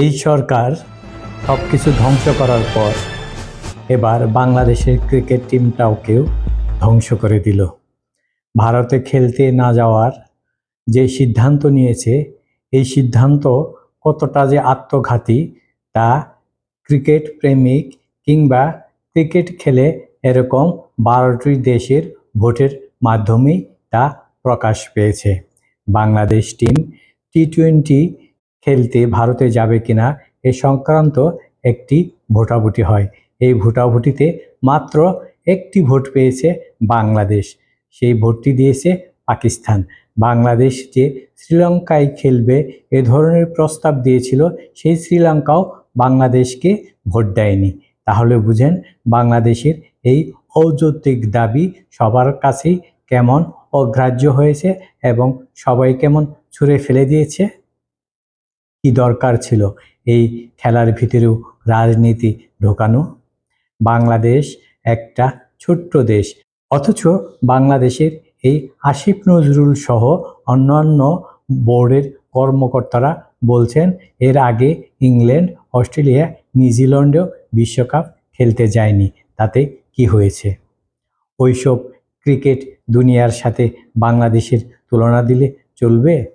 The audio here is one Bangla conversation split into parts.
এই সরকার সব কিছু ধ্বংস করার পর এবার বাংলাদেশের ক্রিকেট টিমটাওকেও ধ্বংস করে দিল। ভারতে খেলতে না যাওয়ার যে সিদ্ধান্ত নিয়েছে, এই সিদ্ধান্ত কতটা যে আত্মঘাতী তা ক্রিকেট প্রেমিক কিংবা ক্রিকেট খেলে এরকম বারোটি দেশের ভোটের মাধ্যমেই তা প্রকাশ পেয়েছে। বাংলাদেশ টিম টি টোয়েন্টি খেলতে ভারতে যাবে কিনা এ সংক্রান্ত একটি ভোটাভুটি হয়। এই ভোটাভুটিতে মাত্র একটি ভোট পেয়েছে বাংলাদেশ। সেই ভোটটি দিয়েছে পাকিস্তান। বাংলাদেশ যে শ্রীলঙ্কায় খেলবে, এ ধরনের প্রস্তাব দিয়েছিল, সেই শ্রীলঙ্কাও বাংলাদেশকে ভোট দেয়নি। তাহলে বুঝেন বাংলাদেশের এই ঔদ্যোগিক দাবি সবার কাছেই কেমন অগ্রাহ্য হয়েছে এবং সবাই কেমন ছুঁড়ে ফেলে দিয়েছে? কি দরকার ছিল? এই খেলার ভিতরেও রাজনীতি ঢোকানো? বাংলাদেশ একটা ছোট্ট দেশ। অথচ বাংলাদেশের এই আসিফ নজরুল সহ অন্যান্য বোর্ডের কর্মকর্তারা বলছেন, এর আগে ইংল্যান্ড, অস্ট্রেলিয়া, নিউজিল্যান্ডেও বিশ্বকাপ খেলতে যায়নি। তাতে কি হয়েছে? ওইসব ক্রিকেট দুনিয়ার সাথে বাংলাদেশের তুলনা দিলে চলবে?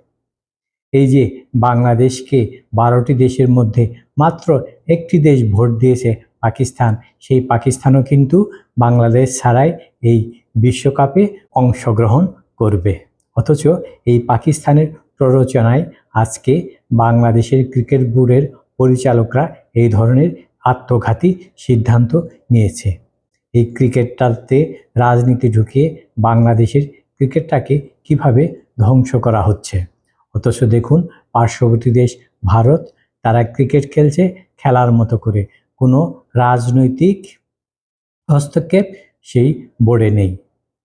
এই যে বাংলাদেশকে বারোটি দেশের মধ্যে মাত্র একটি দেশ ভোট দিয়েছে পাকিস্তান, সেই পাকিস্তানও কিন্তু বাংলাদেশ ছাড়াই এই বিশ্বকাপে অংশগ্রহণ করবে। অথচ এই পাকিস্তানের প্ররোচনায় আজকে বাংলাদেশের ক্রিকেট বোর্ডের পরিচালকরা এই ধরনের আত্মঘাতী সিদ্ধান্ত নিয়েছে। এই ক্রিকেটটাতে রাজনীতি ঢুকিয়ে বাংলাদেশের ক্রিকেটটাকে কীভাবে ধ্বংস করা হচ্ছে? অথচ দেখুন, পার্শ্ববর্তী দেশ ভারত, তারা ক্রিকেট খেলছে খেলার মতো করে। কোনো রাজনৈতিক হস্তক্ষেপ সেই বোর্ডে নেই।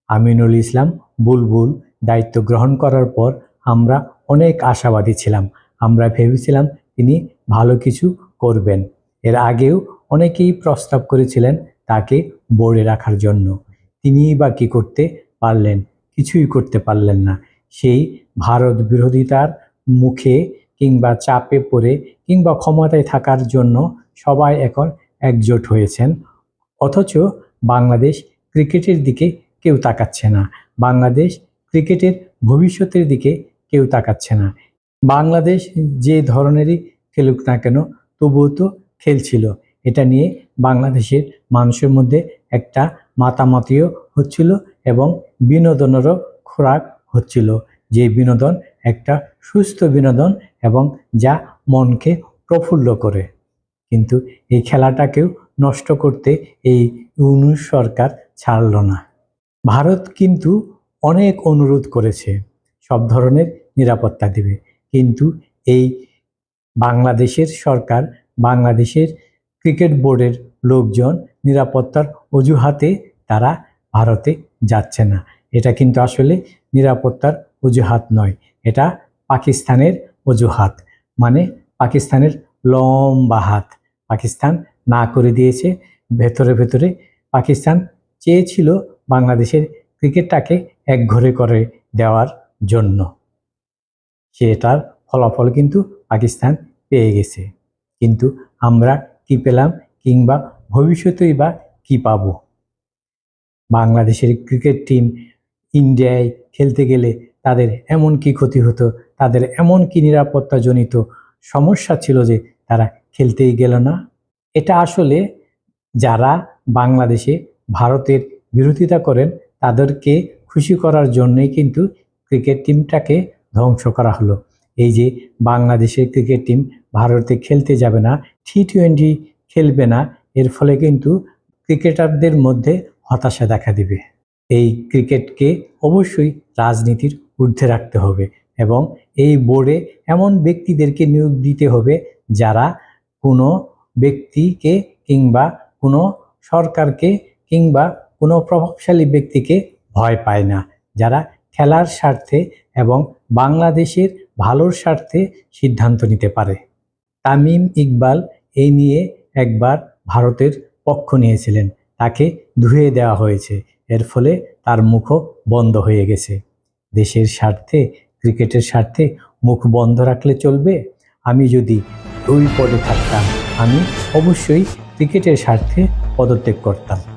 আমিনুল ইসলাম বুলবুল দায়িত্ব গ্রহণ করার পর আমরা অনেক আশাবাদী ছিলাম। আমরা ভেবেছিলাম তিনি ভালো কিছু করবেন। এর আগেও অনেকেই প্রস্তাব করেছিলেন তাকে বোর্ডে রাখার জন্য। তিনিই বা কী করতে পারলেন? কিছুই করতে পারলেন না। সেই ভারত বিরোধিতার মুখে কিংবা চাপে পড়ে কিংবা ক্ষমতায় থাকার জন্য সবাই এখন একজোট হয়েছেন। অথচ বাংলাদেশ ক্রিকেটের দিকে কেউ তাকাচ্ছে না। বাংলাদেশ ক্রিকেটের ভবিষ্যতের দিকে কেউ তাকাচ্ছে না। বাংলাদেশ যে ধরনেরই খেলুক না কেন তবুও তো খেলছিল। এটা নিয়ে বাংলাদেশের মানুষের মধ্যে একটা মাতামাতিও হচ্ছিল এবং বিনোদনেরও খোরাক হচ্ছিল যে বিনোদন একটা সুস্থ বিনোদন এবং যা মনকে প্রফুল্ল করে। কিন্তু এই খেলাটাকেও নষ্ট করতে এই ইউনুস সরকার ছাড়ল না। ভারত কিন্তু অনেক অনুরোধ করেছে, সব ধরনের নিরাপত্তা দেবে। কিন্তু এই বাংলাদেশের সরকার, বাংলাদেশের ক্রিকেট বোর্ডের লোকজন নিরাপত্তার অজুহাতে তারা ভারতে যাচ্ছে না। এটা কিন্তু আসলে নিরাপত্তার অজুহাত নয়। এটা পাকিস্তানের অজুহাত। মানে পাকিস্তানের লম্বা হাত। পাকিস্তান না করে দিয়েছে। ভেতরে ভেতরে পাকিস্তান চেয়েছিল বাংলাদেশের ক্রিকেটটাকে একঘরে করে দেওয়ার জন্য। সেটার ফলাফল কিন্তু পাকিস্তান পেয়ে গেছে। কিন্তু আমরা কি পেলাম কিংবা ভবিষ্যতেই বা কি পাব? বাংলাদেশের ক্রিকেট টিম ইন্ডিয়ায় খেলতে গেলে তাদের এমন কি ক্ষতি হতো, তাদের এমন কি নিরাপত্তাজনিত সমস্যা ছিল যে তারা খেলতেই গেল না? এটা আসলে যারা বাংলাদেশে ভারতের বিরোধিতা করেন, তাদেরকে খুশি করার জন্যই কিন্তু ক্রিকেট টিমটাকে ধ্বংস করা হলো। এই যে বাংলাদেশের ক্রিকেট টিম ভারতে খেলতে যাবে না টি টোয়েন্টি খেলবে না, এর ফলে কিন্তু ক্রিকেটারদের মধ্যে হতাশা দেখা দিবে। এই ক্রিকেটকে অবশ্যই রাজনীতির ঊর্ধ্বে রাখতে হবে এবং এই বোর্ডে এমন ব্যক্তিদেরকে নিয়োগ দিতে হবে যারা কোনো ব্যক্তিকে কিংবা কোনো সরকারকে কিংবা কোনো প্রভাবশালী ব্যক্তিকে ভয় পায় না। যারা খেলার স্বার্থে এবং বাংলাদেশের ভালোর স্বার্থে সিদ্ধান্ত নিতে পারে। তামিম ইকবাল এই নিয়ে একবার ভারতের পক্ষ নিয়েছিলেন। তাকে ধুয়ে দেওয়া হয়েছে। এর ফলে তার মুখও বন্ধ হয়ে গেছে। দেশের স্বার্থে, ক্রিকেটের স্বার্থে মুখ বন্ধ রাখলে চলবে। আমি যদি দুই পদে থাকতাম, আমি অবশ্যই ক্রিকেটের স্বার্থে পদত্যাগ করতাম।